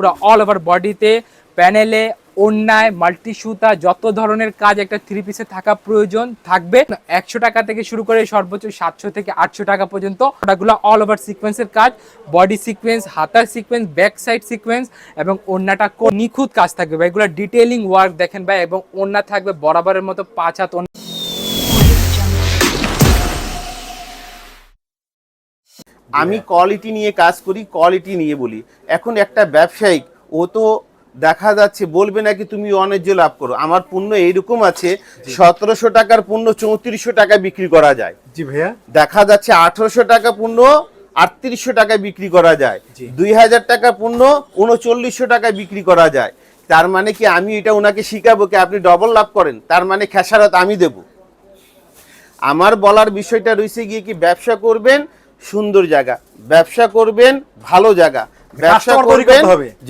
পুরো all over বডিতে প্যানেলে অন্যায় মাল্টি সুতা যত ধরনের কাজ একটা থ্রি পিসে থাকা প্রয়োজন থাকবে। একশো টাকা থেকে শুরু করে সর্বোচ্চ সাতশো থেকে আটশো টাকা পর্যন্ত ওটাগুলো অল ওভার সিকোয়েন্সের কাজ। বডি সিকোয়েন্স হাতার সিকোয়েন্স ব্যাক সাইড সিকোয়েন্স এবং অন্যটা নিখুঁত কাজ থাকবে। ভাই এগুলো ডিটেলিং ওয়ার্ক দেখেন ভাই, এবং অন্য থাকবে বরাবরের মতো পাঁচ হাত আমি কোয়ালিটি নিয়ে কাজ করি কোয়ালিটি নিয়ে বলি। এখন একটা ব্যবসায়িক ও তো দেখা যাচ্ছে বলবে নাকি তুমি অন্যায্য লাভ করো। আমার পণ্য এইরকম আছে সতেরোশো টাকার পণ্য চৌত্রিশশো টাকা বিক্রি করা যায়। জি ভাইয়া। দেখা যাচ্ছে আঠারোশো টাকা পণ্য আটত্রিশশো টাকায় বিক্রি করা যায়। দুই হাজার টাকা পণ্য উনচল্লিশশো টাকায় বিক্রি করা যায়। তার মানে কি আমি এটা ওনাকে শিখাবো কি আপনি ডবল লাভ করেন? তার মানে খেসারত আমি দেব। আমার বলার বিষয়টা রয়েছে গিয়ে কি ব্যবসা করবেন সুন্দর জায়গা। ব্যবসা করবেন ভালো জায়গা। ব্যবসা করবেন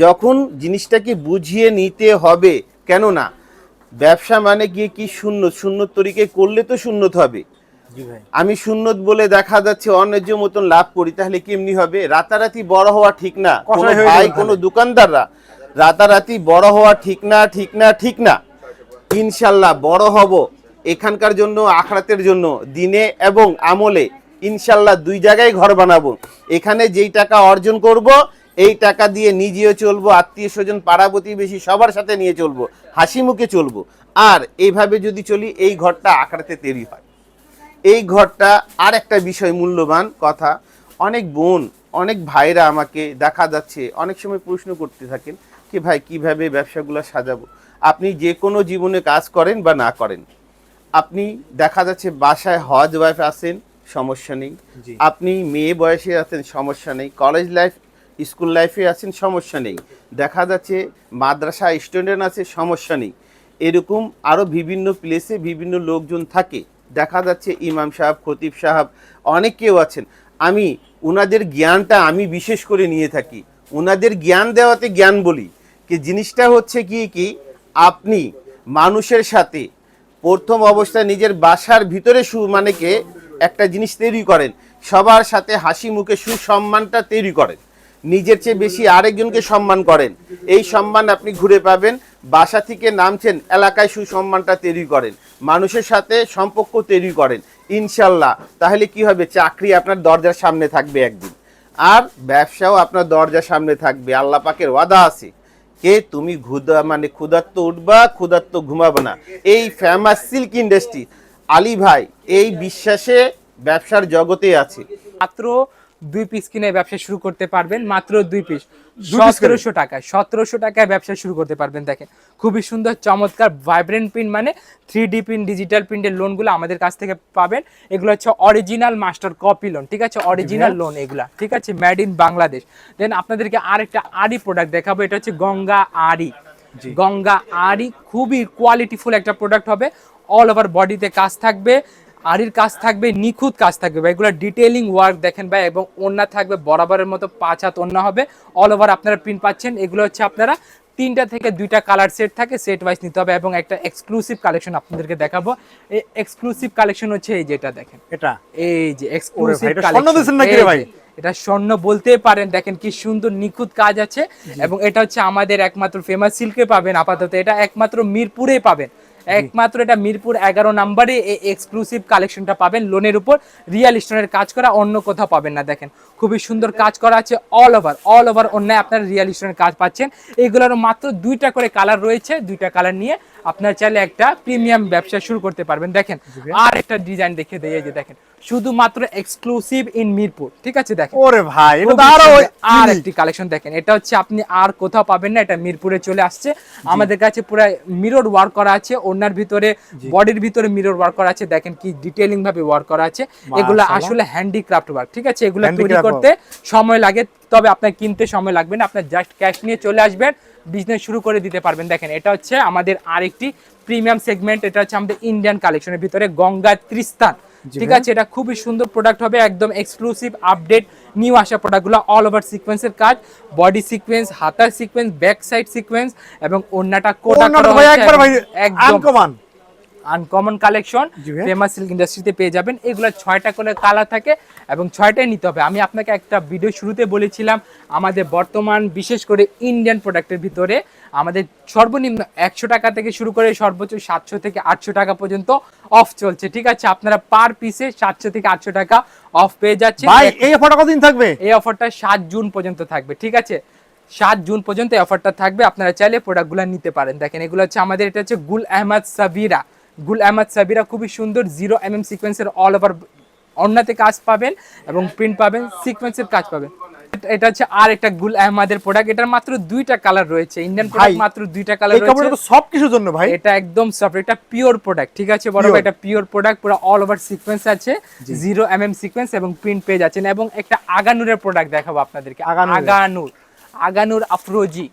যখন জিনিসটাকে বুঝিয়ে নিতে হবে। কেন না ব্যবসা মানে গিয়ে কি শূন্য শূন্য তরিকে করলে তো শূন্যত হবে। আমি সুন্নত বলে দেখা যাচ্ছে অন্যায্য মতন লাভ করি তাহলে কেমনি হবে? রাতারাতি বড় হওয়া ঠিক না। কোনো ভাই কোনো দোকানদাররা রাতারাতি বড় হওয়া ঠিক না ঠিক না ঠিক না। ইনশাল্লাহ বড় হব। এখানকার জন্য আখরাতের জন্য দিনে এবং আমলে। ইনশাল্লাহ দুই জায়গায় ঘর বানাবো। এখানে যেই টাকা অর্জন করব, এই টাকা দিয়ে নিজেও চলবো, আত্মীয় স্বজন, পাড়া প্রতিবেশী সবার সাথে নিয়ে চলবো, হাসি মুখে চলবো। আর এইভাবে যদি চলি, এই ঘরটা আখড়াতে তৈরি হয়। এই ঘরটা আর একটা বিষয় মূল্যবান কথা, অনেক বোন, অনেক ভাইরা আমাকে দেখা যাচ্ছে, অনেক সময় প্রশ্ন করতে থাকেন কি ভাই, কীভাবে ব্যবসাগুলো সাজাবো? আপনি যে কোনো জীবনে কাজ করেন বা না করেন। আপনি দেখা যাচ্ছে বাসায় হজ ওয়াইফ আছেন সমস্যা নেই। আপনি মেয়ে বয়সে আছেন সমস্যা নেই। কলেজ লাইফ স্কুল লাইফে আছেন সমস্যা নেই। দেখা যাচ্ছে মাদ্রাসা স্টুডেন্ট আছে সমস্যা নেই। এরকম আরও বিভিন্ন প্লেসে বিভিন্ন লোকজন থাকে। দেখা যাচ্ছে ইমাম সাহেব খতিব সাহেব অনেকেও আছেন। আমি ওনাদের জ্ঞানটা আমি বিশেষ করে নিয়ে থাকি। ওনাদের জ্ঞান দেওয়াতে জ্ঞান বলি। কি জিনিসটা হচ্ছে কি কি আপনি মানুষের সাথে প্রথম অবস্থায় নিজের বাসার ভিতরে সু মানে কে একটা জিনিস তৈরি করেন, সবার সাথে হাসি মুখে সুসম্মানটা তৈরি করেন, নিজের চেয়ে বেশি আরেকজনকে সম্মান করেন, এই সম্মান আপনি ঘুরে পাবেন, বাসা থেকে নামছেন, এলাকায় সুসম্মানটা তৈরি করেন, মানুষের সাথে সম্পর্ক তৈরি করেন, ইনশাল্লাহ, তাহলে কি হবে, চাকরি আপনার দরজার সামনে থাকবে একদিন, আর ব্যবসাও আপনার দরজার সামনে থাকবে, আল্লাহ পাকের ওয়াদা আছে, কে তুমি ক্ষুদা মানে ক্ষুধার্ত উঠবা, ক্ষুধার্ত ঘুমাবে না, এই ফেমাস সিল্ক ইন্ডাস্ট্রি আলী ভাই এই বিশ্বাসে ব্যবসার জগতে আছে। মাত্র দুই পিস কিনে ব্যবসা শুরু করতে পারবেন মাত্র দুই পিস? সতেরোশো টাকায় সতেরোশো টাকায় ব্যবসা শুরু করতে পারবেন দেখেন। খুবই সুন্দর চমৎকার ভাইব্রেন্ট প্রিন্ট মানে থ্রি ডি প্রিন্ট ডিজিটাল প্রিন্টের লোনগুলো আমাদের কাছ থেকে পাবেন। এগুলো হচ্ছে অরিজিনাল মাস্টার কপি লোন ঠিক আছে? অরিজিনাল লোন এগুলা ঠিক আছে? মেড ইন বাংলাদেশ দেন আপনাদেরকে আরেকটা আরি প্রোডাক্ট দেখাবো এটা হচ্ছে গঙ্গা আরি গঙ্গা আরি খুবই কোয়ালিটিফুল একটা প্রোডাক্ট হবে। অল ওভার বডিতে কাজ থাকবে আরির কাজ থাকবে নিখুঁত কাজ থাকবে। ভাই এগুলো ডিটেলিং ওয়ার্ক দেখেন ভাই এবং ওন্না থাকবে বরাবরের মতো পাঁচ হাত ওন্না হবে। অল ওভার আপনারা প্রিন্ট পাচ্ছেন এগুলো হচ্ছে আপনারা তিনটা থেকে দুইটা কালার সেট থাকে সেট ওয়াইজ নিতে হবে এবং একটা এক্সক্লুসিভ কালেকশন আপনাদেরকে দেখাবো। এই এক্সক্লুসিভ কালেকশন হচ্ছে এই যেটা দেখেন। এটা? এই যে এক্সক্লুসিভ নাকি ভাই? এটা স্বর্ণ বলতে পারেন দেখেন কি সুন্দর নিখুঁত কাজ আছে। এবং এটা হচ্ছে আমাদের একমাত্র ফেমাস সিল্কে পাবেন আপাতত এটা একমাত্র মিরপুরে পাবেন। একমাত্র এটা মিরপুর এগারো নাম্বারে এই এক্সক্লুসিভ কালেকশনটা পাবেন লোনের উপর রিয়েল স্টোনের কাজ করা অন্য কোথাও পাবেন না দেখেন। খুবই সুন্দর কাজ করা আছে অল ওভার অল ওভার অন্যায় আপনার রিয়েল স্টোনের কাজ পাচ্ছেন। এগুলোর মাত্র দুইটা করে কালার রয়েছে দুইটা কালার নিয়ে আপনার চাইলে একটা প্রিমিয়াম ব্যবসা শুরু করতে পারবেন দেখেন। আর একটা ডিজাইন দেখে দিয়ে যে দেখেন। শুধুমাত্র এক্সক্লুসিভ ইন মিরপুর ঠিক আছে দেখেন? ওরে ভাই এটা আরও আর একটি কালেকশন দেখেন এটা হচ্ছে আপনি আর কোথাও পাবেন না এটা মিরপুরে চলে আসছে। আমাদের কাছে পুরো মিরর ওয়ার্ক করা আছে ওনার ভিতরে বডির ভিতরে মিরর ওয়ার্ক করা আছে দেখেন কি ডিটেইলিং ভাবে ওয়ার্ক করা আছে। এগুলো আসলে হ্যান্ডিক্রাফট ওয়ার্ক ঠিক আছে? এগুলো তৈরি করতে সময় লাগে তবে আপনার কিনতে সময় লাগবে না আপনার জাস্ট ক্যাশ নিয়ে চলে আসবেন বিজনেস শুরু করে দিতে পারবেন। দেখেন এটা হচ্ছে আমাদের আরেকটি প্রিমিয়াম সেগমেন্ট এটা হচ্ছে আমাদের ইন্ডিয়ান কালেকশনের ভিতরে গঙ্গা ত্রিস্তান ঠিক আছে এটা খুবই সুন্দর প্রোডাক্ট হবে একদম এক্সক্লুসিভ আপডেট নিউ আসা প্রোডাক্টগুলো অল ওভার সিকোয়েন্সের কাজ। বডি সিকোয়েন্স হাতার সিকোয়েন্স ব্যাক সাইড সিকোয়েন্স এবং অন্যটা কোটা একবার ভাই একদম। Uncommon collection. ফেমাস সিল্ক ইন্ডাস্ট্রিতে পেয়ে যাবেন। এগুলো ছয়টা করে কালার থাকে এবং ছয়টাই নিতে হবে। আমি আপনাকে একটা ভিডিও শুরুতে বলেছিলাম আমাদের বর্তমান বিশেষ করে ইন্ডিয়ান প্রোডাক্টের ভিতরে আমাদের সর্বনিম্ন একশো টাকা থেকে শুরু করে সর্বোচ্চ সাতশো থেকে আটশো টাকা পর্যন্ত অফ চলছে। ঠিক আছে আপনারা পার পিসে সাতশো থেকে আটশো টাকা অফ পেয়ে যাচ্ছে ভাই এই অফারটা কতদিন থাকবে? এই অফারটা সাত জুন পর্যন্ত থাকবে। ঠিক আছে সাত জুন পর্যন্ত এই অফারটা থাকবে। আপনারা চাইলে প্রোডাক্টগুলো নিতে পারেন। দেখেন এগুলো হচ্ছে আমাদের এটা হচ্ছে গুল আহমদ সাবিরা। গুল আহমদ সাবিরা খুবই সুন্দর জিরো এম এম সিকোয়েন্সের অল ওভার অন্যতে কাজ পাবেন এবং প্রিন্ট পাবেন সিকোয়েন্সের কাজ পাবেন। এটা- হচ্ছে আর একটা গুল আহমদের প্রোডাক্ট এটার মাত্র দুইটা কালার রয়েছে। ইন্ডিয়ান প্রোডাক্ট মাত্র দুইটা কালার রয়েছে। সব কিছুর জন্য ভাই। এটা একদম সফট এটা পিওর প্রোডাক্ট ঠিক আছে বড়। ভাই? এটা পিওর প্রোডাক্ট পুরো অল ওভার সিকোয়েন্স আছে। জিরো এম এম সিকোয়েন্স এবং প্রিন্ট পেয়ে যাচ্ছেন। এবং একটা আগানুরের প্রোডাক্ট দেখাবো আপনাদেরকে। আগানুর আগানুর আফরোজি।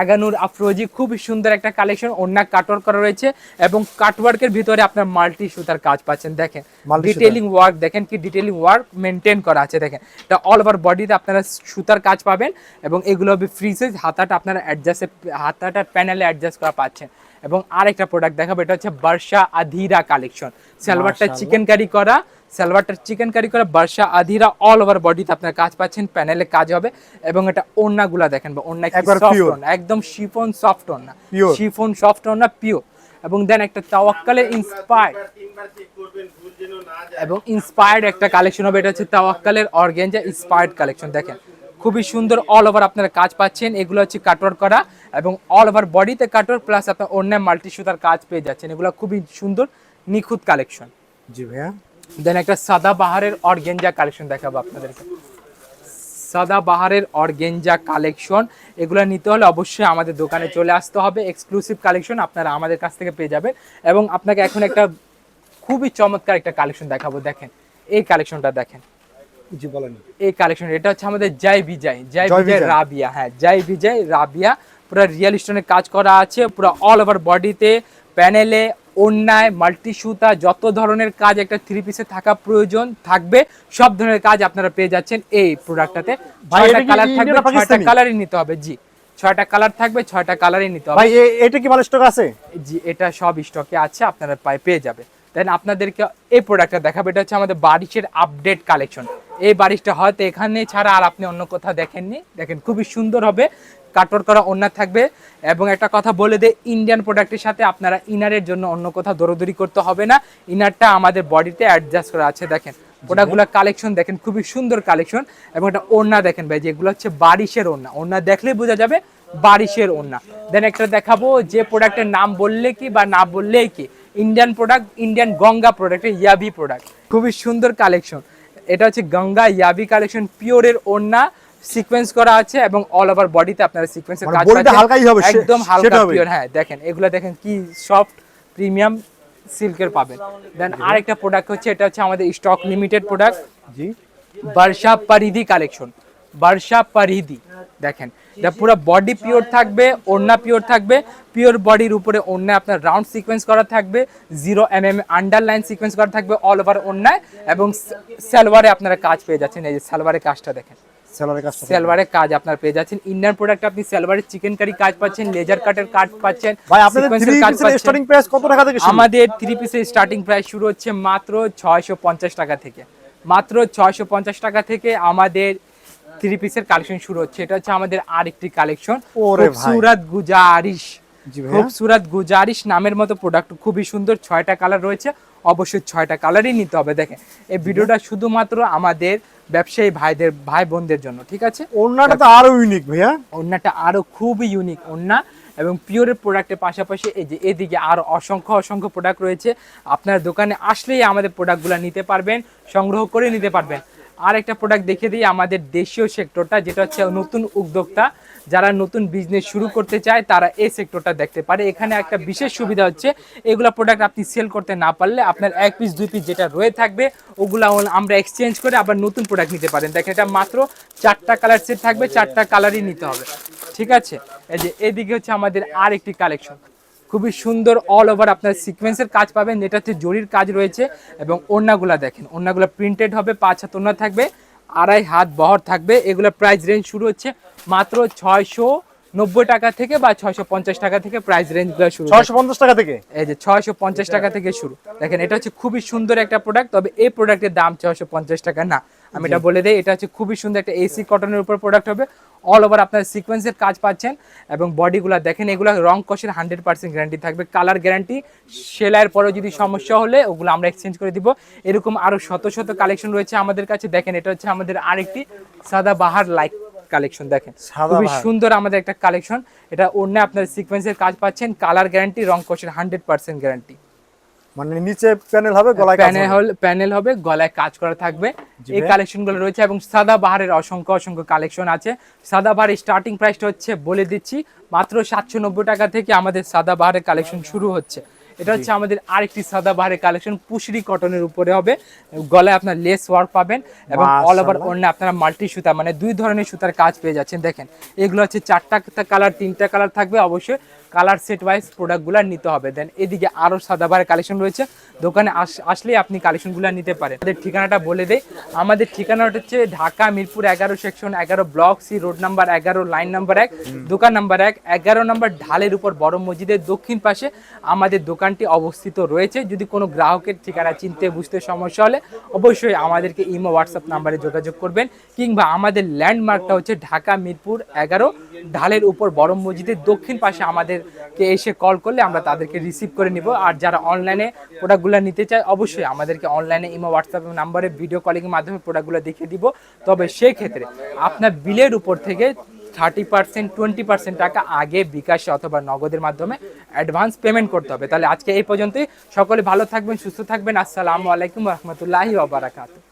আগানুর আফরোজি খুব সুন্দর একটা কালেকশন অন্য কাটওয়ার্ক করা রয়েছে এবং কাটওয়ার্কের ভিতরে আপনার মাল্টি সুতার কাজ পাচ্ছেন দেখেন। ডিটেলিং ওয়ার্ক দেখেন কি ডিটেলিং ওয়ার্ক মেনটেন করা আছে দেখেন। এটা অল ওভার বডিতে আপনারা সুতার কাজ পাবেন এবং এগুলো হবে ফ্রি সাইজ হাতাটা আপনারা অ্যাডজাস্টে হাতাটা প্যানেলে অ্যাডজাস্ট করা পাচ্ছেন। এবং আরেকটা প্রোডাক্ট দেখাবো এটা হচ্ছে বর্ষা আধিরা কালেকশন সালোয়ারটা চিকেন কারি করা সালোয়ারটা চিকেন কারি করা বর্ষা আধিরা অল ওভার বডিতে আপনার কাজ পাচ্ছেন প্যানেলে কাজ হবে এবং এটা ওন্নাগুলা দেখেন বা ওন্না একদম শিফন সফট ওন্না। শিফন সফট ওন্না পিওর এবং দেন একটা তাওয়াক্কালের ইন্সপায়ার এবং ইন্সপায়ার্ড একটা কালেকশন হবে এটা হচ্ছে তাওয়াক্কালের অর্গেঞ্জা ইন্সপায়ার্ড কালেকশন দেখেন। খুবই সুন্দর অল ওভার আপনারা কাজ পাচ্ছেন এগুলো হচ্ছে কাটওয়ার করা এবং অল ওভার বডিতে কাটওয়ার প্লাস আপনার অন্য মাল্টি সুতার কাজ পেয়ে যাচ্ছেন এগুলো খুবই সুন্দর নিখুঁত কালেকশন জি ভাইয়া। দেন একটা সাদা বাহারের অর্গেঞ্জা কালেকশন দেখাবো আপনাদেরকে। সাদা বাহারের অর্গেঞ্জা কালেকশন এগুলো নিতে হলে অবশ্যই আমাদের দোকানে চলে আসতে হবে। এক্সক্লুসিভ কালেকশন আপনারা আমাদের কাছ থেকে পেয়ে যাবেন। এবং আপনাকে এখন একটা খুবই চমৎকার একটা কালেকশন দেখাবো দেখেন। এই কালেকশনটা দেখেন। এই কালেকশন এটা হচ্ছে আমাদের জয় বিজয়। জয় জয় বিজয় বিজয়। রাবিয়া হ্যাঁ জয় বিজয় রাবিয়া। পুরো রিয়েল স্টোনের কাজ করা আছে পুরো অল ওভার বডিতে প্যানেলে অন্যায় মাল্টি সুতা যত ধরনের কাজ একটা থ্রি পিসে থাকা প্রয়োজন থাকবে সব ধরনের কাজ আপনারা পেয়ে যাচ্ছেন এই প্রোডাক্টটাতে ছয়টা কালার থাকবে ছয়টা কালারই নিতে হবে জি। ছয়টা কালার থাকবে ছয়টা কালারই নিতে হবে। ভাই এটা কি মাল স্টক আছে? জি এটা সব স্টকে আছে আপনারা পেয়ে যাবে দেন আপনাদেরকে এই প্রোডাক্টটা দেখাবো এটা হচ্ছে আমাদের বারিশের আপডেট কালেকশন এই বারিশটা হয়তো এখানে ছাড়া আর আপনি অন্য কোথাও দেখেননি। দেখেন, খুবই সুন্দর হবে। কাটওয়ার করা ওনার থাকবে। এবং একটা কথা বলে দে ইন্ডিয়ান প্রোডাক্টের সাথে আপনারা ইনারের জন্য অন্য কোথাও দৌড়দৌড়ি করতে হবে না। ইনারটা আমাদের বডিতে অ্যাডজাস্ট করা আছে, দেখেন। প্রোডাক্টগুলো কালেকশন দেখেন, খুবই সুন্দর কালেকশন এবং এটা ওড়না, দেখেন ভাই যেগুলো হচ্ছে বারিশের ওড়না। ওড়না দেখলেই বোঝা যাবে বারিশের ওড়না। দেন একটা দেখাবো যে প্রোডাক্টের নাম বললে কি বা না বললেই কি। Indian product Indian Ganga product yabby product খুবই সুন্দর কালেকশন এটা হচ্ছে গঙ্গা ইয়াবি কালেকশন পিওরের ওড়না সিকোয়েন্স করা আছে এবং অল ওভার বডিতে আপনারা সিকোয়েন্সের মানে কাজ করা পাচ্ছেন। হালকাই হবে, একদম হালকা পিওর হ্যাঁ দেখেন এগুলো দেখেন কি সফট প্রিমিয়াম সিল্কের পাবেন। দেন আরেকটা প্রোডাক্ট হচ্ছে এটা হচ্ছে আমাদের স্টক লিমিটেড প্রোডাক্ট জি। বর্ষা পরিধি কালেকশন বর্ষা পরিধি দেখেন এটা পুরো বডি পিওর থাকবে ওড়না পিওর থাকবে পিওর বডির উপরে ওড়না আপনার রাউন্ড সিকোয়েন্স করা থাকবে zero M M underline sequence করা থাকবে অল ওভার ওড়নায় এবং সালোয়ারে আপনারা কাজ পেয়ে যাচ্ছেন এই যে সালোয়ারের কাজটা দেখেন। কাজ আপনার পেয়ে যাচ্ছেন। ইন্ডিয়ান প্রোডাক্ট আপনি চিকেন কারি কাজ পাচ্ছেন লেজার কাটের কাজ পাচ্ছেন ভাই আপনাদের থ্রি পিসের স্টার্টিং প্রাইস কত টাকা থেকে শুরু? আমাদের থ্রি পিসের স্টার্টিং প্রাইস শুরু হচ্ছে মাত্র ছয়শো পঞ্চাশ টাকা থেকে। মাত্র ছয়শো পঞ্চাশ টাকা থেকে আমাদের থ্রি পিসের কালেকশন শুরু হচ্ছে। এটা হচ্ছে আমাদের আরেকটি কালেকশন সুরাত গুজারিশ। খুবসুরাত গুজারিশ নামের মতো প্রোডাক্ট খুবই সুন্দর ছয়টা কালার রয়েছে। অবশ্যই ছয়টা কালারই নিতে হবে দেখেন। এই ভিডিওটা শুধুমাত্র আমাদের ব্যবসায়ী ভাইদের ভাই বোনদের জন্য ঠিক আছে? ওড়নাটা তো আরও ইউনিক ভাইয়া। ওড়নাটা আরও খুবই ইউনিক ওড়না এবং পিওরের প্রোডাক্টের পাশাপাশি এই যে এদিকে আরও অসংখ্য অসংখ্য প্রোডাক্ট রয়েছে। আপনার দোকানে আসলেই আমাদের প্রোডাক্টগুলো নিতে পারবেন সংগ্রহ করে নিতে পারবেন। আর একটা প্রোডাক্ট দেখে দিই আমাদের দেশীয় সেক্টরটা যেটা হচ্ছে নতুন উদ্যোক্তা। যারা নতুন বিজনেস শুরু করতে চায়, তারা এই সেক্টরটা দেখতে পারে। এখানে একটা বিশেষ সুবিধা হচ্ছে, এগুলো প্রোডাক্ট আপনি সেল করতে না পারলে আপনার এক পিস দুই পিস যেটা রয়ে থাকবে, ওগুলা আমরা এক্সচেঞ্জ করে আবার নতুন প্রোডাক্ট নিতে পারেন। দেখেন, এটা মাত্র চারটা কালার সেট থাকবে, চারটা কালারই নিতে হবে। ঠিক আছে? এই যে, এদিকে হচ্ছে আমাদের আর একটি কালেকশন খুবই সুন্দর অল ওভার আপনার সিকোয়েন্সের কাজ পাবেন। যেটাতে জরির কাজ রয়েছে এবং ওড়নাগুলা দেখেন। ওড়নাগুলো প্রিন্টেড হবে পাঁচ হাত ওড়না থাকবে আড়াই হাত বহর থাকবে। এগুলো প্রাইস রেঞ্জ শুরু হচ্ছে মাত্র ছয়শো নব্বই টাকা থেকে বা ছয়শো পঞ্চাশ টাকা থেকে প্রাইস রেঞ্জগুলো শুরু ছয়শো পঞ্চাশ টাকা থেকে? এই যে ছয়শো পঞ্চাশ টাকা থেকে শুরু। দেখেন এটা হচ্ছে খুবই সুন্দর একটা প্রোডাক্ট তবে এই প্রোডাক্টের দাম ছয়শো পঞ্চাশ টাকা না। আমি এটা বলে দিই এটা হচ্ছে খুবই সুন্দর একটা এসি কটনের উপর প্রোডাক্ট হবে। অল ওভার আপনার সিকোয়েন্সের কাজ পাচ্ছেন এবং বডিগুলো দেখেন এগুলো রং কষের হান্ড্রেড পার্সেন্ট গ্যারান্টি থাকবে। কালার গ্যারান্টি সেলাইয়ের পরেও যদি সমস্যা হলে ওগুলো আমরা এক্সচেঞ্জ করে দিব। এরকম আরও শত শত কালেকশন রয়েছে আমাদের কাছে। দেখেন এটা হচ্ছে আমাদের আরেকটি সাদা বাহার লাইক কালেকশন দেখেন। খুবই সুন্দর আমাদের একটা কালেকশন এটা অন্য আপনার সিকোয়েন্সের কাজ পাচ্ছেন। কালার গ্যারান্টি রং কষের হান্ড্রেড পার্সেন্ট গ্যারান্টি মানে নিচে প্যানেল হবে গলায় প্যানেল প্যানেল হবে। গলায় কাজ করা থাকবে। এই ভাই। কালেকশনগুলো রয়েছে এবং সাদা বাহারের অসংখ্য অসংখ্য কালেকশন আছে। সাদা বাহারের স্টার্টিং প্রাইসটা হচ্ছে বলে দিচ্ছি মাত্র সাতশো নব্বই টাকা থেকে আমাদের সাদা বাহারের কালেকশন শুরু হচ্ছে। এটা হচ্ছে আমাদের আরেকটি সাদা বাহারের কালেকশন পুশরি কটনের উপরে হবে। গলায় আপনার লেস ওয়ার্ক পাবেন এবং অল ওভার অন্য আপনারা মাল্টি সুতা মানে দুই ধরনের সুতার কাজ পেয়ে যাচ্ছেন। দেখেন এগুলো হচ্ছে চারটা কালার তিনটা কালার থাকবে। অবশ্যই কালার সেট ওয়াইজ প্রোডাক্টগুলো নিতে হবে। দেন এদিকে আরও সাদাবারের কালেকশন রয়েছে। দোকানে আস- আসলেই আপনি কালেকশনগুলো নিতে পারেন। আমাদের ঠিকানাটা বলে দেয় আমাদের ঠিকানাটা হচ্ছে ঢাকা মিরপুর এগারো সেকশন এগারো ব্লক সি রোড নাম্বার এগারো লাইন নাম্বার এক, দোকান নাম্বার এক, এগারো নাম্বার ঢালের উপর বড় মসজিদের দক্ষিণ পাশে আমাদের দোকানটি অবস্থিত রয়েছে। যদি কোনো গ্রাহকের ঠিকানা চিনতে, বুঝতে সমস্যা হলে অবশ্যই আমাদেরকে ইমো, হোয়াটসঅ্যাপ নাম্বারে যোগাযোগ করবেন। কিংবা আমাদের ল্যান্ডমার্কটা হচ্ছে ঢাকা মিরপুর এগারো ঢালের উপর বড় মসজিদের দক্ষিণ পাশে আমাদেরকে এসে কল করলে আমরা তাদেরকে রিসিভ করে নিব। আর যারা অনলাইনে প্রোডাক্টগুলো নিতে চায়, অবশ্যই আমাদেরকে অনলাইনে ইমো হোয়াটসঅ্যাপ নাম্বারে ভিডিও কলিংয়ের মাধ্যমে প্রোডাক্টগুলো দেখিয়ে দিব। তবে সেই ক্ষেত্রে আপনার বিলের উপর থেকে থার্টি পার্সেন্ট টোয়েন্টি পার্সেন্ট টাকা আগে বিকাশে অথবা নগদের মাধ্যমে অ্যাডভান্স পেমেন্ট করতে হবে। তাহলে আজকে এই পর্যন্তই। সকলে ভালো থাকবেন, সুস্থ থাকবেন। আসসালামু আলাইকুম রহমতুল্লাহি ওবারাকাতু